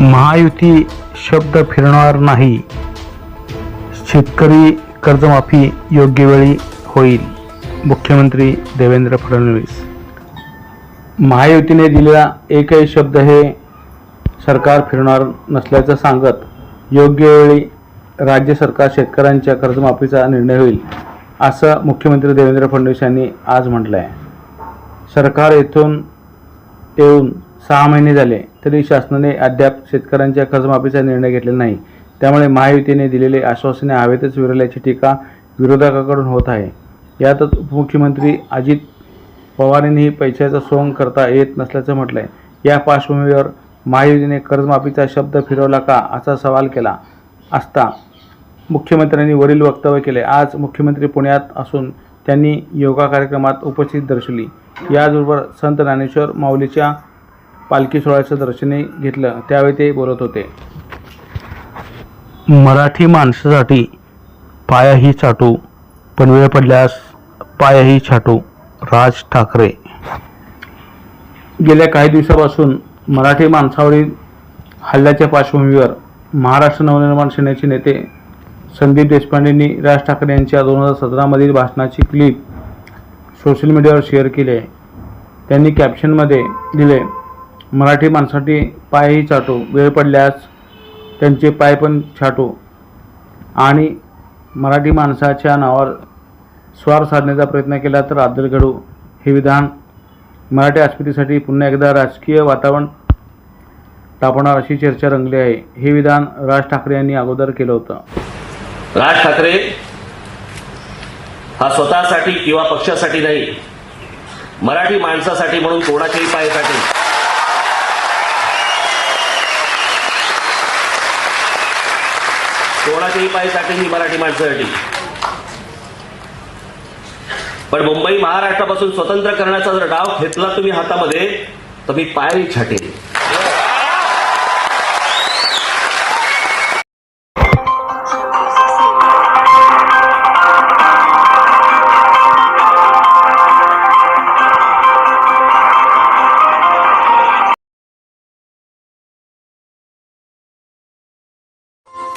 महायुती शब्द फिरणार नाही. शेतकरी कर्जमाफी योग्य वेळी होईल. मुख्यमंत्री देवेंद्र फडणवीस. महायुतीने दिलेला एकही शब्द हे सरकार फिरणार नसल्याचं सांगत योग्य वेळी राज्य सरकार शेतकऱ्यांच्या कर्जमाफीचा निर्णय होईल असं मुख्यमंत्री देवेंद्र फडणवीस यांनी आज म्हटलं आहे सरकार येथून येऊन सहा महिने झाले तरी शासनाने अद्याप शेतकऱ्यांच्या कर्जमाफीचा निर्णय घेतलेला नाही. त्यामुळे महायुतीने दिलेले आश्वासने हवेतच विरल्याची टीका विरोधकाकडून होत आहे. यातच उपमुख्यमंत्री अजित पवारांनीही पैशाचा सोंग करता येत नसल्याचं म्हटलं आहे या पार्श्वभूमीवर महायुतीने कर्जमाफीचा शब्द फिरवला का असा सवाल केला असता मुख्यमंत्र्यांनी वरील वक्तव्य केले. आज मुख्यमंत्री पुण्यात असून त्यांनी योगा कार्यक्रमात उपस्थित दर्शवली. याचबरोबर संत ज्ञानेश्वर माऊलीच्या पालखी सोहळ्याचं दर्शनही घेतलं. त्यावेळी ते बोलत होते. मराठी माणसासाठी पायाही चाटू पण वेळ पडल्यास पायाही छाटू राज ठाकरे. गेल्या काही दिवसापासून मराठी माणसावरील हल्ल्याच्या पार्श्वभूमीवर महाराष्ट्र नवनिर्माण सेनेचे नेते संदीप देशपांडेंनी राज ठाकरे यांच्या दोन हजार सतरामधील भाषणाची क्लिप सोशल मीडियावर शेअर केली आहे. त्यांनी कॅप्शनमध्ये दिले मराठी माणसासाठी पायही चाटो वेळ पडल्यास त्यांचे पाय पण छाटो. आणि मराठी माणसाच्या नावावर स्वार साधण्याचा प्रयत्न केला तर आदर घडू. हे विधान मराठी अस्मितेसाठी पुन्हा एकदा राजकीय वातावरण तापवणार अशी चर्चा रंगली आहे. हे विधान राज ठाकरे यांनी अगोदर केलं होतं. राज ठाकरे हा स्वतःसाठी किंवा पक्षासाठी नाही मराठी माणसासाठी म्हणून कोणाच्याही पायासाठी कोणाच्याही पायासाठी ही मराठी माणसासाठी पण मुंबई महाराष्ट्रापासून स्वतंत्र करण्याचा जर डाव घेतला तुम्ही हातामध्ये तर मी पायही छाटेल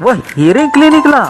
व हिरे क्लिनिकला